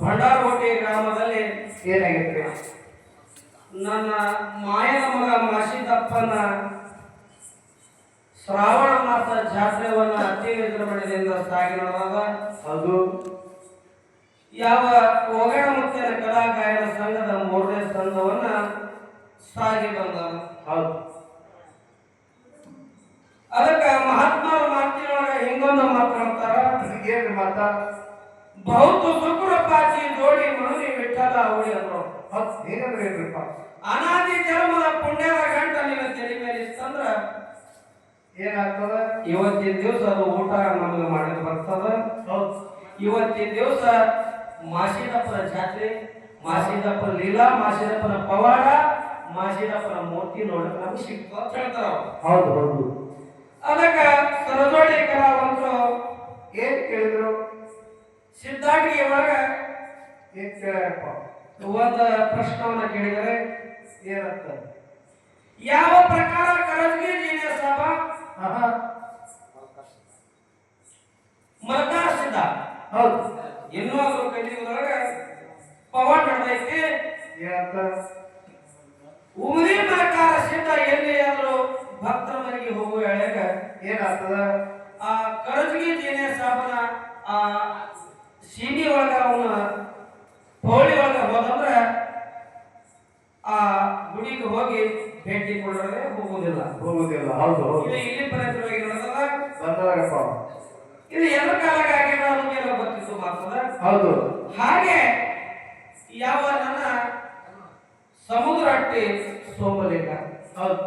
ಭಂಡಾರಕೋಟೆ ಗ್ರಾಮದಲ್ಲಿ ಏನಾಗಿತ್ತು? ನನ್ನ ಮಾಯನ ಮಗ ಮಾಸಿದಪ್ಪನ ಶ್ರಾವಣ ಮಾಸ ಜಾತ್ರೆವನ್ನು ಅತಿ ವಿಜೃಂಭಣೆಯಿಂದ ಸಾಗಿ ನಡೆದಾಗ ಅದು ಯಾವ ಒಗಣ ಮುತ್ತಿನ ಕಲಾ ಗಾಯನ ಸಂಘದ ಮೂರನೇ ಸಂಘವನ್ನ ಸಾಗಿ ಬಂದ ಹೌದು. ಅದಕ್ಕೆ ಮಹಾತ್ಮ ಮಾತಿನೊಳಗೆ ಹಿಂಗೊಂದು ಮಾತಾಡ್ತಾರ ಏನು ಮಾತ? ಬಹುತು ಶುಕ್ರಪಾಚಿ ನೋಡಿ ಮನವಿ ವಿಠಲ ಅವಳಿ ಅಂದ್ರು. ಹತ್ತು ಏನಂದ್ರೆ ಏನ್ರಿಪ್ಪ ಅನಾದಿ ಜನ್ಮದ ಪುಣ್ಯದ ಗಂಟ ನಿನ್ನ ತಲೆ ಮೇಲೆ ಇತ್ತಂದ್ರ ಏನಾಗ್ತದ? ಇವತ್ತಿನ ದಿವಸ ಅದು ಊಟ ನಮಗೆ ಮಾಡಲು ಬರ್ತದ. ಇವತ್ತಿನ ದಿವಸ ಮಾಸಿದಪ್ಪನ ಜಾತ್ರೆ ಮಾಸಿದಪ್ಪನ ಲೀಲಾ ಮಾಸಿದಪ್ಪನ ಪವಾಡ ಮಾಸಿದಪ್ಪನ ಮೂರ್ತಿ ನೋಡಕ್ ನಮ್ಗೆ ಸಿಕ್ತು ಅಂತ ಹೇಳ್ತಾರ ಹೌದು ಹೌದು ಅದಕ್ಕ ಸರಜೋಡಿ ಕಲಾವಂತರು ಏನ್ ಕೇಳಿದ್ರು ಸಿದ್ಧಾಟಿಗೆ ಒಳಗ ಏನ್ ಕೇಳ್ಯಾರಪ್ಪ ಒಂದು ಪ್ರಶ್ನವನ್ನ ಕೇಳಿದರೆ ಏನಂತ ಯಾವ ಪ್ರಕಾರ ಕರಜಗಿ ಜೀನಿಯ ಸಾಬ ಮಲಕಾರ ಹೌದು. ಇನ್ನೂ ಅವರು ಕಲಿಯುಗದೊಳಗ ಪವಾಡ ನಡೆದೈತಿ. ಏನಂತ ಉಮರಿ ಪ್ರಕಾರ ಸಿದ್ಧ ಎಲ್ಲಿ ಆದ್ರೂ ಭಕ್ತರ ಮನೆಗೆ ಹೋಗುವ ಎಳೆಗ ಏನಾಗ್ತದ? ಆ ಕರಜ್ಗಿ ಜೇನೇ ಸಾಬನ ಆ ಸೀನಿ ಒಳಗ ಅವನ ಹೋದಂದ್ರ ಆ ಗುಡಿಗೆ ಹೋಗಿ ಭೇಟಿ ಕೊಡೋದೇ ಹೋಗುವುದಿಲ್ಲ. ಹೋಗುವುದಿಲ್ಲ. ಹೌದು ಹೌದು. ಇಲ್ಲಿ ಪರಿಸರವಾಗಿ ಬಂದವಾಗಪ್ಪ ಇದು ಎಲ್ಲ ಕಾಲಕ್ಕಾಗಿ ನಾನು ಗೊತ್ತಿತ್ತು ಮಾತದ ಹೌದು. ಹಾಗೆ ಯಾವ ನನ್ನ ಸಮುದ್ರ ಅಟ್ಟಿ ಸೋಮಲಿಂಗ. ಹೌದು.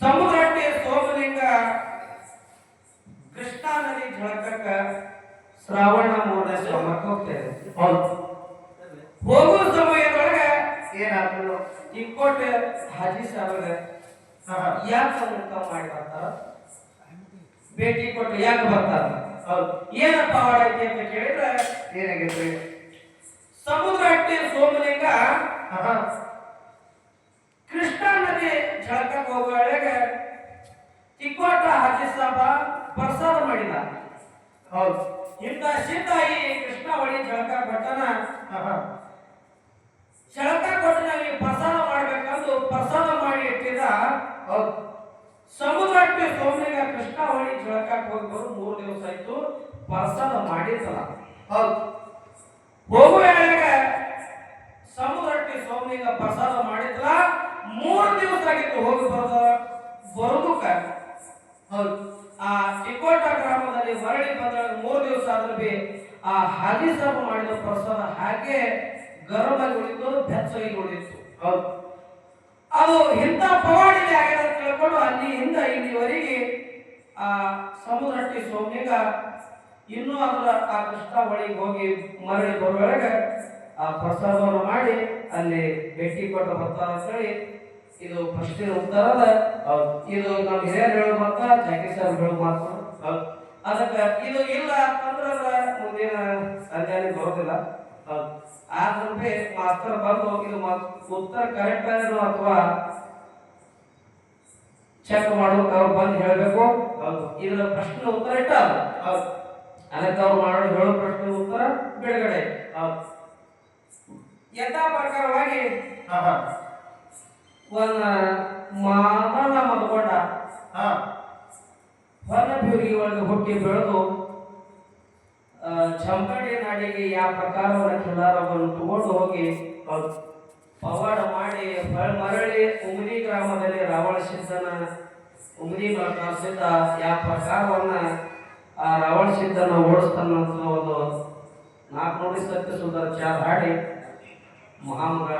ಸಮುದ್ರ ಅಟ್ಟಿ ಸೋಮಲಿಂಗ ಕೃಷ್ಣಾ ನದಿ ಜಳಕಕ್ಕ ಶ್ರಾವಣ ಮೂರನೇ ಶ್ರಮಕ್ಕೆ ಹೋಗ್ತಾ ಇದೆ. ಹೌದು. ಹೋಗುವ ಸಮಯದೊಳಗೆ ಏನಾದ್ರು? ಇಂಕೋಟೆ ಹಾಜಿ ಸಾಹೇಬ್ರ ಯಾಕೆ ಮುಖ ಮಾಡಿ ಬರ್ತಾರ? ಭೇಟಿ ಕೊಟ್ಟು ಯಾಕೆ ಬರ್ತಾರ? ಹೌದು. ಏನಪ್ಪ ಮಾಡೈತಿ ಅಂತ ಕೇಳಿದ್ರೆ ಏನಾಗೈತಿ ಸಮುದ್ರ ಅಟ್ಟಿ ಸೋಮಲಿಂಗ ಕೃಷ್ಣಾ ನದಿ ಜಳಕ ಹೋಗುವಳೆಗೆ ತಿಕ್ಕೋಟ ಹಾಜಿ ಸಾಬ ಪ್ರಸಾದ ಮಾಡಿದ. ಹೌದು. ಇಂಥ ಸಿದ್ಧಾಯಿ ಕೃಷ್ಣ ಒಳಿ ಜಳಕ ಕೊಟ್ಟನ ಆಹಾ ಜಳಕ ಕೊಟ್ಟು ನಮಗೆ ಪ್ರಸಾದ ಮಾಡ್ಬೇಕಂದು ಪ್ರಸಾದ ಮಾಡಿ ಇಟ್ಟಿದ ಹೌದು. ಸಮುದ್ರ ಅಟ್ಟಿ ಸೋಮಲಿಂಗ ಕೃಷ್ಣ ಹೊಳಿ ಜಳಕಕ್ಕೆ ಹೋಗಿ ಬರೋ ಮೂರು ದಿವಸ ಆಯ್ತು. ಪ್ರಸಾದ ಮಾಡಿರ್ತಲ್ಲ ಹೌದು. ಹೋಗುವ ವೇಳೆಗೆ ಸಮುದ್ರ ಅಟ್ಟಿ ಸೋಮಲಿಂಗ ಪ್ರಸಾದ ಮಾಡಿದ್ರ ಮೂರು ದಿವಸ ಆಗಿತ್ತು ಹೋಗಿ ಬರೋದ ಬರೋದಕ್ಕ ಹೌದು. ಆ ಚಿಕ್ಕೋಟ ಗ್ರಾಮದಲ್ಲಿ ಮರಳಿ ಬಂದಾಗ ಮೂರು ದಿವಸ ಆದ್ರೂ ಬಿ ಆ ಹಾದಿ ಮಾಡಿದ ಪ್ರಸಾದ ಹಾಗೆ ಗರಮಾಗಿ ಉಳಿತು ಬೆಚ್ಚಗೆ ಉಳಿತು ಹೌದು. ಸಮುದ್ರ ಸೋಮ್ಯಂಗ ಇನ್ನೂ ಅದರ ಆ ಕೃಷ್ಣ ಹೊಳಿಗೆ ಹೋಗಿ ಮರಳಿ ಬರುವಾಗ ಆ ಪ್ರಸಾದವನ್ನು ಮಾಡಿ ಅಲ್ಲಿ ಭೇಟಿ ಕೊಟ್ಟು ಬರ್ತಾರ ಅಂತ ಹೇಳಿ ಇದು ಪ್ರಶ್ನೆ ಉತ್ತರದ ಇದು ನಮ್ಮ ಹಿರಿಯರು ಹೇಳೋ ಮಾತ ಜಾಕಿ ಸರ್ ಹೇಳೋ ಮಾತು ಅದಕ್ಕೆ ಇದು ಇಲ್ಲ ಅಂತಂದ್ರೆ ಮುಂದಿನ ಅಧ್ಯಯನ ಬರೋದಿಲ್ಲ. ಆದ್ರೂ ಮಾಸ್ತರ್ ಬಂದು ಇದು ಉತ್ತರ ಕರೆಕ್ಟ್ ಅಥವಾ ಚೆಕ್ ಮಾಡೋಕೆ ಅವ್ರು ಬಂದು ಹೇಳಬೇಕು. ಇದರ ಪ್ರಶ್ನೆ ಉತ್ತರ ಇಟ್ಟ ಅದಕ್ಕೆ ಅವ್ರು ಮಾಡೋ ಹೇಳೋ ಪ್ರಶ್ನೆ ಉತ್ತರ ಬಿಡುಗಡೆ. ಯಥಾ ಪ್ರಕಾರವಾಗಿ ಒಂದು ಮಲ್ಕೊಂಡ ಮದ್ಕೊಂಡ ಹಾ. ಹೊನ್ನಬ್ಯೂರಿ ಒಳಗೆ ಹುಟ್ಟಿ ಬೆಳೆದು ಚಂಪಡಿ ನಾಡಿಗೆ ಯಾವ ಪ್ರಕಾರವನ್ನು ಕೆಲಾರವನ್ನು ತಗೊಂಡು ಹೋಗಿ ಪವಾಡ ಮಾಡಿ ಮರಳಿ ಉಮರಿ ಗ್ರಾಮದಲ್ಲಿ ರಾವಣ ಸಿದ್ಧನ ಉಮರಿ ಸಿದ್ಧ ಯಾವ ಪ್ರಕಾರವನ್ನ ಆ ರಾವಣ ಸಿದ್ಧನ ಓಡಿಸ್ತಾನ ಅಂತ ಒಂದು ನಾಲ್ಕು ನೋಡಿ ಸತ್ಯ ಸುಂದರ ಚಾರ್ ಹಾಡಿ ಮಹಾಮಗ